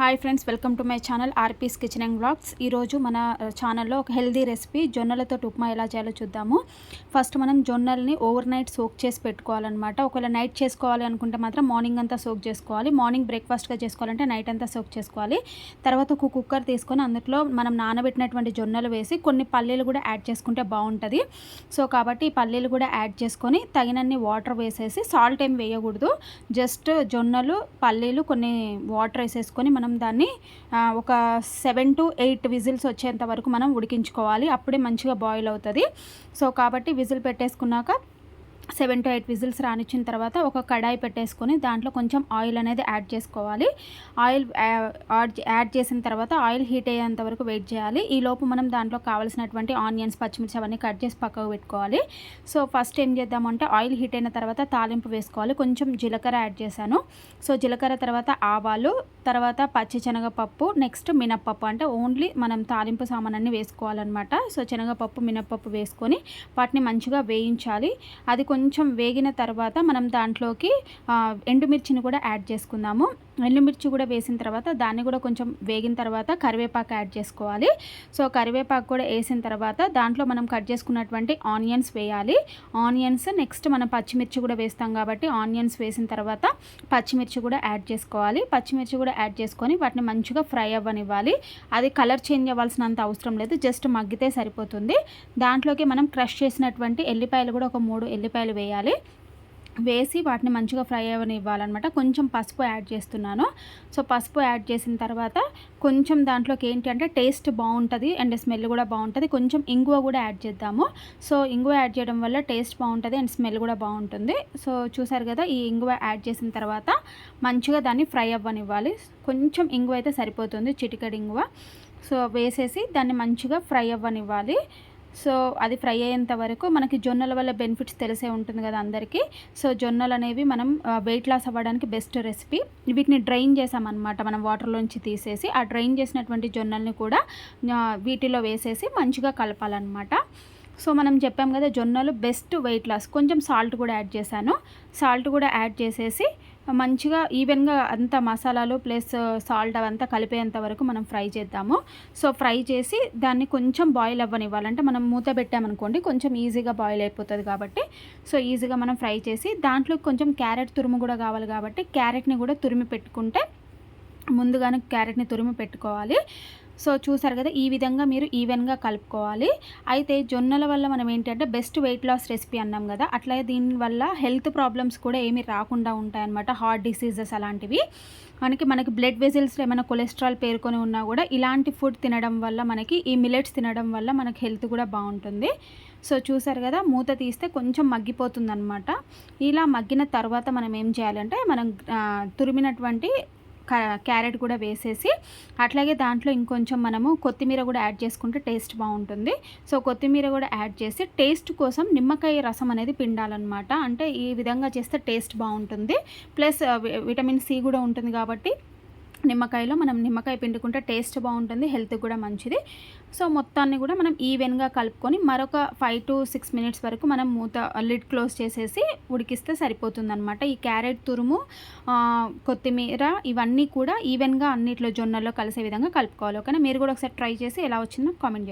Hi friends welcome to my channel RP's kitchen and blogs ఈరోజు మన ఛానల్లో ఒక హెల్దీ రెసిపీ జొన్నలతో ఉప్మా ఎలా చేయాలో చూద్దాము. ఫస్ట్ మనం జొన్నల్ని ఓవర్ నైట్ సోక్ చేసి పెట్టుకోవాలన్నమాట. ఒకవేళ నైట్ చేసుకోవాలి అనుకుంటే మాత్రం మార్నింగ్ అంతా సోక్ చేసుకోవాలి. మార్నింగ్ బ్రేక్ఫాస్ట్గా చేసుకోవాలంటే నైట్ అంతా సోక్ చేసుకోవాలి. తర్వాత ఒక కుక్కర్ తీసుకొని అందులో మనం నానబెట్టినటువంటి జొన్నలు వేసి కొన్ని పల్లీలు కూడా యాడ్ చేసుకుంటే బాగుంటుంది. సో కాబట్టి ఈ పల్లీలు కూడా యాడ్ చేసుకొని తగినన్ని వాటర్ వేసేసి సాల్ట్ ఏం వేయకూడదు. జస్ట్ జొన్నలు పల్లీలు కొన్ని వాటర్ వేసేసుకొని మనం మనం దాన్ని ఒక సెవెన్ టు ఎయిట్ విజిల్స్ వచ్చేంత వరకు మనం ఉడికించుకోవాలి. అప్పుడే మంచిగా బాయిల్ అవుతుంది. సో కాబట్టి విజిల్ పెట్టేసుకున్నాక సెవెన్ టు ఎయిట్ విజిల్స్ రానిచ్చిన తర్వాత ఒక కడాయి పెట్టేసుకొని దాంట్లో కొంచెం ఆయిల్ అనేది యాడ్ చేసుకోవాలి. ఆయిల్ యాడ్ చేసిన తర్వాత ఆయిల్ హీట్ అయ్యేంత వరకు వెయిట్ చేయాలి. ఈ లోపు మనం దాంట్లో కావాల్సినటువంటి ఆనియన్స్ పచ్చిమిర్చి అవన్నీ కట్ చేసి పక్కకు పెట్టుకోవాలి. సో ఫస్ట్ ఏం చేద్దామంటే ఆయిల్ హీట్ అయిన తర్వాత తాలింపు వేసుకోవాలి. కొంచెం జీలకర్ర యాడ్ చేశాను. సో జీలకర్ర తర్వాత ఆవాలు తర్వాత పచ్చి శనగపప్పు నెక్స్ట్ మినప్పప్పు. అంటే ఓన్లీ మనం తాలింపు సామాన్ వేసుకోవాలన్నమాట. సో శనగపప్పు మినప్పప్పు వేసుకొని వాటిని మంచిగా వేయించాలి. అది కొంచెం వేగిన తర్వాత మనం దాంట్లోకి ఎండుమిర్చిని కూడా యాడ్ చేసుకుందాము. ఎండుమిర్చి కూడా వేసిన తర్వాత దాన్ని కూడా కొంచెం వేగిన తర్వాత కరివేపాకు యాడ్ చేసుకోవాలి. సో కరివేపాకు కూడా వేసిన తర్వాత దాంట్లో మనం కట్ చేసుకున్నటువంటి ఆనియన్స్ వేయాలి. ఆనియన్స్ నెక్స్ట్ మనం పచ్చిమిర్చి కూడా వేస్తాం కాబట్టి ఆనియన్స్ వేసిన తర్వాత పచ్చిమిర్చి కూడా యాడ్ చేసుకోవాలి. పచ్చిమిర్చి కూడా యాడ్ చేసుకొని వాటిని మంచిగా ఫ్రై అవ్వనివ్వాలి. అది కలర్ చేంజ్ అవ్వాల్సినంత అవసరం లేదు. జస్ట్ మగ్గితే సరిపోతుంది. దాంట్లోకి మనం క్రష్ చేసినటువంటి ఎల్లిపాయలు కూడా ఒక మూడు ఎల్లిపాయలు వేయాలి. వేసి వాటిని మంచిగా ఫ్రై అవ్వనివ్వాలన్నమాట కొంచెం పసుపు యాడ్ చేస్తున్నాను. సో పసుపు యాడ్ చేసిన తర్వాత కొంచెం దాంట్లోకి ఏంటి అంటే టేస్ట్ బాగుంటుంది అండ్ స్మెల్ కూడా బాగుంటుంది. కొంచెం ఇంగువ కూడా యాడ్ చేద్దాము. సో ఇంగువ యాడ్ చేయడం వల్ల టేస్ట్ బాగుంటుంది అండ్ స్మెల్ కూడా బాగుంటుంది. సో చూసారు కదా ఈ ఇంగువ యాడ్ చేసిన తర్వాత మంచిగా దాన్ని ఫ్రై అవ్వనివ్వాలి. కొంచెం ఇంగువ అయితే సరిపోతుంది చిటికడి ఇంగువ. సో వేసేసి దాన్ని మంచిగా ఫ్రై అవ్వనివ్వాలి. సో అది ఫ్రై అయ్యేంత వరకు మనకి జొన్నల వల్ల బెనిఫిట్స్ తెలిసే ఉంటుంది కదా అందరికీ. సో జొన్నలు అనేవి మనం వెయిట్ లాస్ అవ్వడానికి బెస్ట్ రెసిపీ వీటిని డ్రైన్ చేసామన్నమాట మనం వాటర్లోంచి తీసేసి. ఆ డ్రైన్ చేసినటువంటి జొన్నల్ని కూడా వీటిలో వేసేసి మంచిగా కలపాలన్నమాట. సో మనం చెప్పాం కదా జొన్నలు బెస్ట్ వెయిట్ లాస్ కొంచెం సాల్ట్ కూడా యాడ్ చేశాను. సాల్ట్ కూడా యాడ్ చేసేసి మంచిగా ఈవెన్గా అంత మసాలాలు ప్లస్ సాల్ట్ అవంతా కలిపేంత వరకు మనం ఫ్రై చేద్దాము. సో ఫ్రై చేసి దాన్ని కొంచెం బాయిల్ అవ్వనివ్వాలంటే మనం మూత పెట్టామనుకోండి కొంచెం ఈజీగా బాయిల్ అయిపోతుంది కాబట్టి. సో ఈజీగా మనం ఫ్రై చేసి దాంట్లో కొంచెం క్యారెట్ తురుము కూడా కావాలి కాబట్టి క్యారెట్ని కూడా తురిమి పెట్టుకుంటే ముందుగానే క్యారెట్ని తురిమి పెట్టుకోవాలి. సో చూసారు కదా ఈ విధంగా మీరు ఈవెన్గా కలుపుకోవాలి. అయితే జొన్నల వల్ల మనం ఏంటంటే బెస్ట్ వెయిట్ లాస్ రెసిపీ అన్నాం కదా అట్లాగే దీనివల్ల హెల్త్ ప్రాబ్లమ్స్ కూడా ఏమీ రాకుండా ఉంటాయన్నమాట. హార్ట్ డిసీజెస్ అలాంటివి. మనకి మనకి బ్లడ్ వెజిల్స్లో ఏమైనా కొలెస్ట్రాల్ పేర్కొని ఉన్నా కూడా ఇలాంటి ఫుడ్ తినడం వల్ల మనకి ఈ మిలెట్స్ తినడం వల్ల మనకి హెల్త్ కూడా బాగుంటుంది. సో చూసారు కదా మూత తీస్తే కొంచెం మగ్గిపోతుంది ఇలా మగ్గిన తర్వాత మనం ఏం చేయాలంటే మనం తురిమినటువంటి క్యారెట్ కూడా వేసేసి అట్లాగే దాంట్లో ఇంకొంచెం మనము కొత్తిమీర కూడా యాడ్ చేసుకుంటే టేస్ట్ బాగుంటుంది. సో కొత్తిమీర కూడా యాడ్ చేసి టేస్ట్ కోసం నిమ్మకాయ రసం అనేది పిండాలన్నమాట. అంటే ఈ విధంగా చేస్తే టేస్ట్ బాగుంటుంది. ప్లస్ విటమిన్ సి కూడా ఉంటుంది కాబట్టి నిమ్మకాయలో మనం నిమ్మకాయ పిండుకుంటే టేస్ట్ బాగుంటుంది హెల్త్ కూడా మంచిది. సో మొత్తాన్ని కూడా మనం ఈవెన్గా కలుపుకొని మరొక ఫైవ్ టు సిక్స్ మినిట్స్ వరకు మనం మూత లిడ్ క్లోజ్ చేసేసి ఉడికిస్తే సరిపోతుంది అనమాట ఈ క్యారెట్ తురుము కొత్తిమీర ఇవన్నీ కూడా ఈవెన్గా అన్నిట్లో జొన్నల్లో కలిసే విధంగా కలుపుకోవాలి. ఓకేనా? మీరు కూడా ఒకసారి ట్రై చేసి ఎలా వచ్చిందో కామెంట్